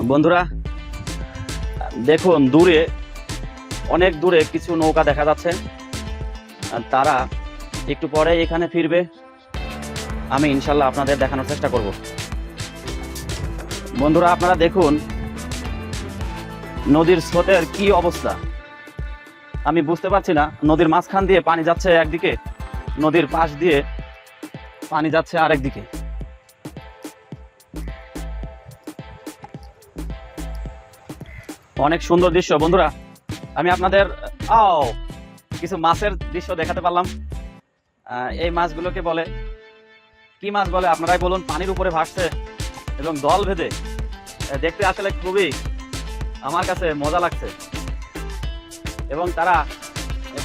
বন্ধুরা, দেখুন, দূরে, অনেক দূরে কিছু নৌকা দেখা যাচ্ছে। তারা একটু পরে এখানে ফিরবে। আমি ইনশাল্লাহ আপনাদের দেখানোর চেষ্টা করব। বন্ধুরা, আপনারা দেখুন, নদীর স্রোতের কি অবস্থা। আমি বুঝতে পারছি না, নদীর মাঝখান দিয়ে পানি যাচ্ছে একদিকে, নদীর পাশ দিয়ে পানি যাচ্ছে আরেক অনেক সুন্দর দৃশ্য। বন্ধুরা, আমি আপনাদের, আও, কিছু মাছের দৃশ্য দেখাতে পারলাম। এই মাছগুলোকে বলে, কি মাছ বলে আপনারাই বলুন, পানির উপরে ভাসছে এবং দল ভেদে। দেখতে আসলে খুবই আমার কাছে মজা লাগছে। এবং তারা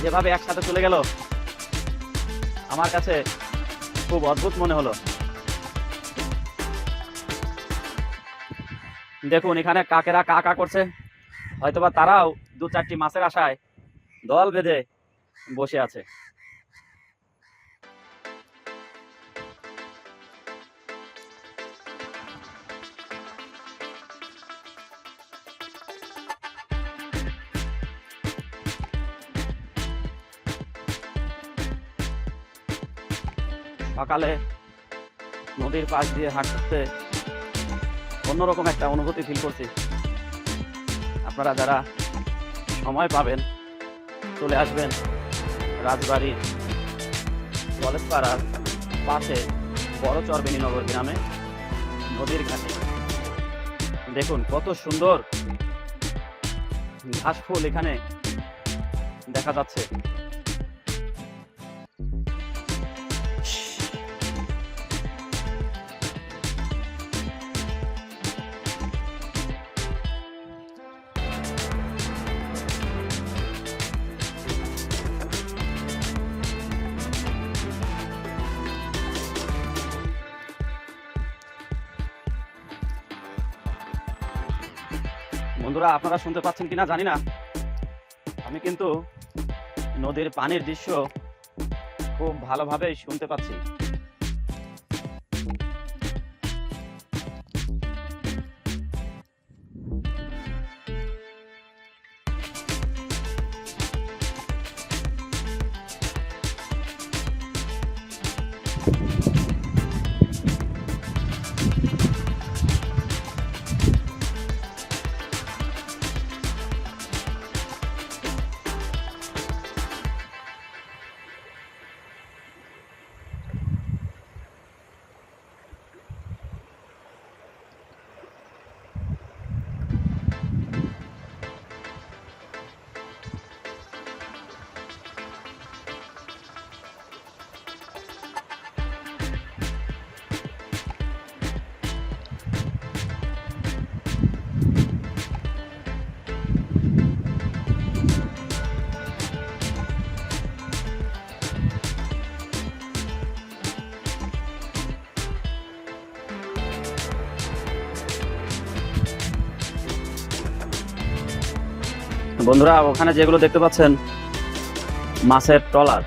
যেভাবে একসাথে চলে গেল, আমার কাছে খুব অদ্ভুত মনে হলো। দেখুন, এখানে কাকেরা কা কা করছে। হয়তোবা তারাও দু চারটি মাছের আশায় দল বেঁধে বসে আছে। সকালে নদীর পাশ দিয়ে হাঁটতে অন্যরকম একটা অনুভূতি ফিল করছি। আপনারা যারা সময় পাবেন, চলে আসবেন রাজবাড়ি কলেজ পাড়ার পাশে বড় চরবেণীনগর গ্রামে, নদীর ঘাটে। দেখুন কত সুন্দর ঘাস ফুল এখানে দেখা যাচ্ছে। বন্ধুরা, আপনারা শুনতে পাচ্ছেন কিনা জানি না। আমি কিন্তু নদীর পানির দৃশ্য খুব ভালোভাবেই শুনতে পাচ্ছি। বন্ধুরা ওখানে যেগুলো দেখতে পাচ্ছেন মাছের ট্রলার।